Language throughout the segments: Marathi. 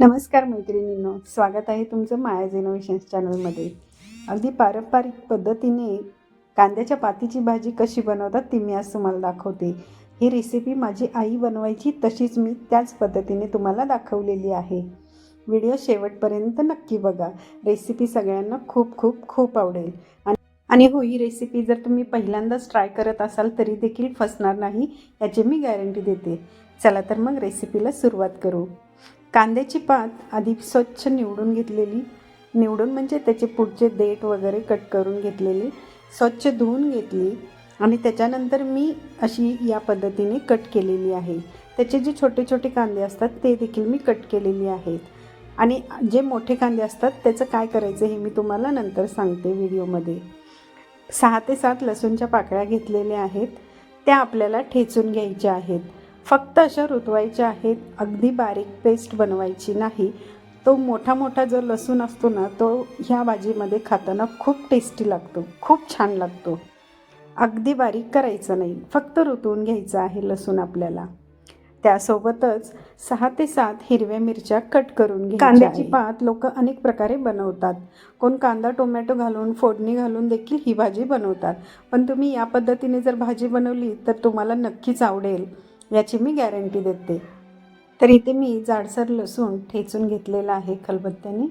नमस्कार मैत्रिणींनो स्वागत आहे तुमचं मायाज इनोव्हेशन्स चॅनलमध्ये अगदी पारंपरिक पद्धतीने कांद्याच्या पातीची भाजी कशी बनवतात ती मी आज तुम्हाला दाखवते. ही रेसिपी माझी आई बनवायची तशीच मी त्याच पद्धतीने तुम्हाला दाखवलेली आहे. व्हिडिओ शेवटपर्यंत नक्की बघा. रेसिपी सगळ्यांना खूप खूप खूप आवडेल. आणि आणि हो ही रेसिपी जर तुम्ही पहिल्यांदाच ट्राय करत असाल तरी देखील फसणार नाही याची मी गॅरंटी देते. चला तर मग रेसिपीला सुरुवात करू. कांद्याची पात आधी स्वच्छ निवडून घेतलेली. निवडून म्हणजे त्याचे पुढचे देठ वगैरे कट करून घेतलेली. स्वच्छ धुवून घेतली. आणि त्याच्यानंतर मी अशी या पद्धतीने कट केलेली आहे. त्याचे जे छोटे छोटे कांदे असतात ते देखील मी कट केलेली आहेत. आणि जे मोठे कांदे असतात त्याचं काय करायचं हे मी तुम्हाला नंतर सांगते व्हिडिओमध्ये. सहा ते सात लसूणच्या पाकळ्या घेतलेल्या आहेत. त्या आपल्याला ठेचून घ्यायच्या आहेत. फक्त अशा रुतवायच्या आहेत अगदी बारीक पेस्ट बनवायची नाही. तो मोठा मोठा जो लसूण असतो ना तो ह्या भाजीमध्ये खाताना खूप टेस्टी लागतो खूप छान लागतो. अगदी बारीक करायचं नाही फक्त रुतवून घ्यायचं आहे लसूण आपल्याला. त्यासोबतच सहा ते सात हिरव्या मिरच्या कट करून घ्या कांद्याची पात लोक अनेक प्रकारे बनवतात. कोण कांदा टोमॅटो घालून फोडणी घालून देखील ही भाजी बनवतात. पण तुम्ही या पद्धतीने जर भाजी बनवली तर तुम्हाला नक्कीच आवडेल. याची मी गॅरंटी देते. तर इथे मी जाडसर लसूण ठेचून घेतलेला आहे खलबत्त्याने.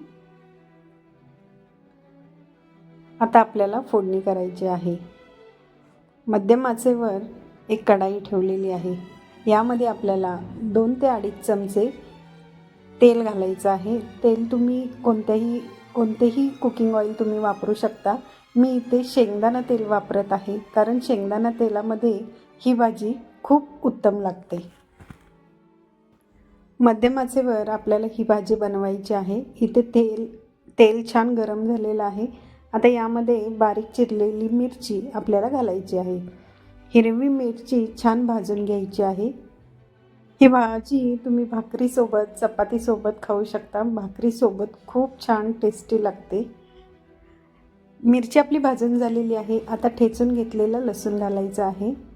आता आपल्याला फोडणी करायची आहे. मध्यम आचेवर एक कढाई ठेवलेली आहे. यामध्ये आपल्याला दोन ते अडीच चमचे तेल घालायचं आहे. तेल तुम्ही कोणत्याही कोणतेही कुकिंग ऑइल तुम्ही वापरू शकता. मी इथे शेंगदाणा तेल वापरत आहे. कारण शेंगदाणा तेलामध्ये ही भाजी खूप उत्तम लागते. मध्यमाचेवर आपल्याला ही भाजी बनवायची आहे. इथे तेल तेल छान गरम झालेलं आहे. आता यामध्ये बारीक चिरलेली मिरची आपल्याला घालायची आहे. हिरवी मिरची छान भाजून घ्यायची आहे. ही भाजी तुम्ही भाकरीसोबत चपातीसोबत खाऊ शकता. भाकरीसोबत खूप छान टेस्टी लागते. मिरची आपली भाजून झालेली आहे. आता ठेचून घेतलेलं लसूण घालायचं आहे.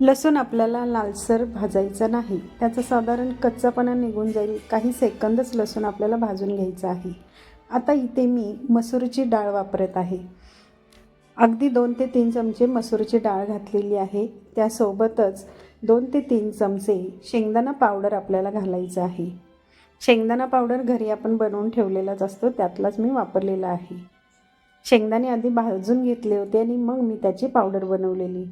लसूण आपल्याला लालसर भाजायचा नाही. त्याचा साधारण कच्चापणा निघून जाईल. काही सेकंदच लसूण आपल्याला भाजून घ्यायचं आहे. आता इथे मी मसूरची डाळ वापरत आहे. अगदी दोन ते तीन चमचे मसूरची डाळ घातलेली आहे. त्यासोबतच दोन ते तीन चमचे शेंगदाणा पावडर आपल्याला घालायचं आहे. शेंगदाणा पावडर घरी आपण बनवून ठेवलेलाच असतो. त्यातलाच मी वापरलेला आहे. शेंगदाणे आधी भाजून घेतले होते आणि मग मी त्याची पावडर बनवलेली.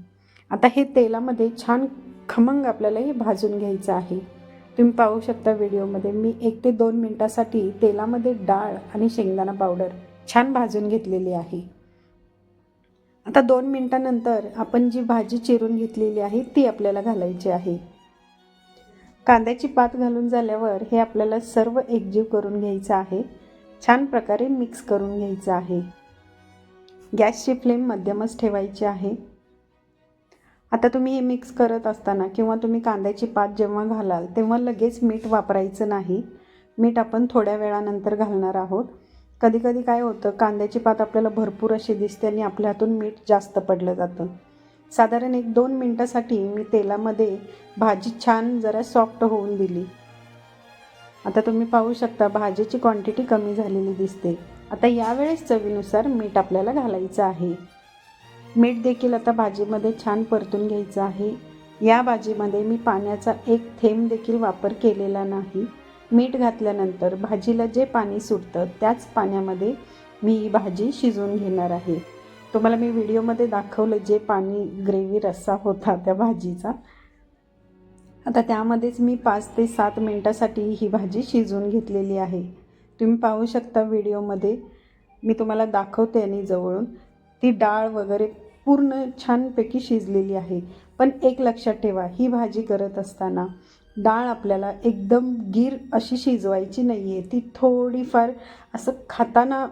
आता हे तेलामध्ये छान खमंग आपल्याला हे भाजून घ्यायचं आहे. तुम्ही पाहू शकता व्हिडिओमध्ये मी एक ते दोन मिनटासाठी तेलामध्ये डाळ आणि शेंगदाणा पावडर छान भाजून घेतलेली आहे. आता दोन मिनटानंतर आपण जी भाजी चिरून घेतलेली आहे ती आपल्याला घालायची आहे. कांद्याची पात घालून झाल्यावर हे आपल्याला सर्व एकजीव करून घ्यायचं आहे. छान प्रकारे मिक्स करून घ्यायचं आहे. गॅसची फ्लेम मध्यमच ठेवायची आहे. आता तुम्ही हे मिक्स करत असताना किंवा तुम्ही कांद्याची पात जेव्हा घालाल तेव्हा लगेच मीठ वापरायचं नाही. मीठ आपण थोड्या वेळानंतर घालणार आहोत. कधीकधी काय होतं कांद्याची पात आपल्याला भरपूर अशी दिसते आणि आपल्या हातून मीठ जास्त पडलं जातं. साधारण एक दोन मिनटासाठी मी तेलामध्ये भाजी छान जरा सॉफ्ट होऊन दिली. आता तुम्ही पाहू शकता भाजीची क्वांटिटी कमी झालेली दिसते. आता यावेळेस चवीनुसार मीठ आपल्याला घालायचं आहे. मीठ देखील आता भाजीमध्ये छान परतून घ्यायचं आहे. या भाजीमध्ये मी पाण्याचा एक थेंब देखील वापर केलेला नाही. मीठ घातल्यानंतर भाजीला जे पाणी सुटतं त्याच पाण्यामध्ये मी ही भाजी शिजवून घेणार आहे. तुम्हाला मी व्हिडिओमध्ये दाखवलं जे पाणी ग्रेव्ही रस्सा होता त्या भाजीचा. आता त्यामध्येच मी पाच ते सात मिनटासाठी ही भाजी शिजवून घेतलेली आहे. तुम्ही पाहू शकता व्हिडिओमध्ये. मी तुम्हाला दाखवते आणि जवळून. ती डाळ वगैरे पूर्ण छानपैकी शिजलेली आहे. पण एक लक्षात ठेवा ही भाजी करत असताना डाळ आपल्याला एकदम गीर अशी शिजवायची नाही आहे ती थोडीफार असं खाताना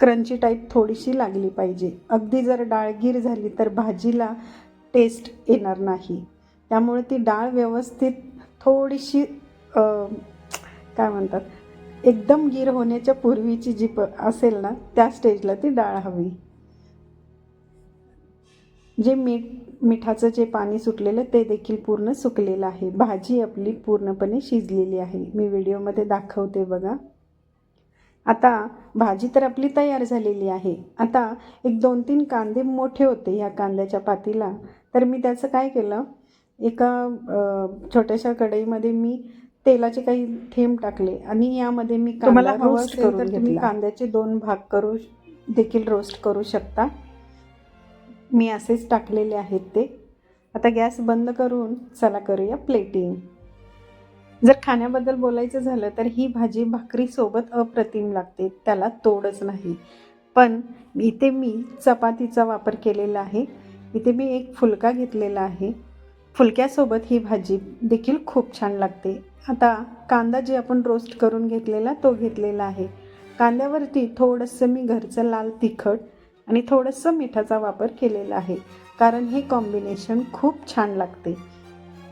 क्रंची टाईप थोडीशी लागली पाहिजे. अगदी जर डाळ गीर झाली तर भाजीला टेस्ट येणार नाही. त्यामुळे ती डाळ व्यवस्थित थोडीशी काय म्हणतात एकदम गीर होण्याच्या पूर्वीची जी प असेल ना त्या स्टेजला ती डाळ हवी. जे मीठ मिठाचं जे पाणी सुटलेलं ते देखील पूर्ण सुकलेलं आहे. भाजी आपली पूर्णपणे शिजलेली आहे. मी व्हिडिओमध्ये दाखवते बघा. आता भाजी तर आपली तयार झालेली आहे. आता एक दोन तीन कांदे मोठे होते ह्या कांद्याच्या पातीला. तर मी त्याचं काय केलं? एका छोट्याशा कढईमध्ये मी तेलाचे काही थेंब टाकले आणि यामध्ये मी तुम्हाला कांदा रोस्ट करून तुम्ही कांद्याचे दोन भाग करू देखील रोस्ट करू शकता. मी असेच टाकलेले आहेत ते. आता गॅस बंद करून चला करूया प्लेटिंग. जर खाण्याबद्दल बोलायचं झालं तर ही भाजी भाकरीसोबत अप्रतिम लागते त्याला तोडच नाही. पण इथे मी चपातीचा वापर केलेला आहे. इथे मी एक फुलका घेतलेला आहे. फुलक्यासोबत ही भाजी देखील खूप छान लागते. आता कांदा जे आपण रोस्ट करून घेतलेला तो घेतलेला आहे. कांद्यावरती थोडंसं मी घरचं लाल तिखट आणि थोडंसं मिठाचा वापर केलेला आहे. कारण हे कॉम्बिनेशन खूप छान लागते.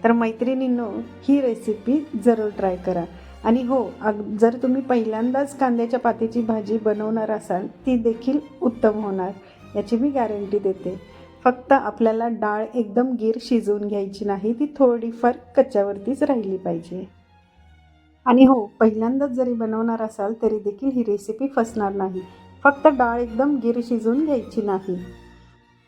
तर मैत्रिणींनो ही रेसिपी जरूर ट्राय करा. आणि हो अग जर तुम्ही पहिल्यांदाच कांद्याच्या पातीची भाजी बनवणार असाल ती देखील उत्तम होणार. याची मी गॅरंटी देते. फक्त आपल्याला डाळ एकदम गीर शिजवून घ्यायची नाही ती थोडीफार कच्च्यावरतीच राहिली पाहिजे. आणि हो पहिल्यांदाच जरी बनवणार असाल तरी देखील ही रेसिपी फसणार नाही. फक्त डाळ एकदम गिर शिजवून घ्यायची नाही.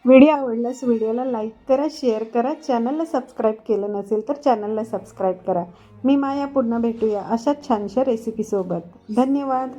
व्हिडिओ आवडल्यास व्हिडिओला लाईक करा शेअर करा चॅनलला सबस्क्राईब केलं नसेल तर चॅनलला सबस्क्राईब करा. मी माया पुन्हा भेटूया अशाच छानशा रेसिपीसोबत. धन्यवाद.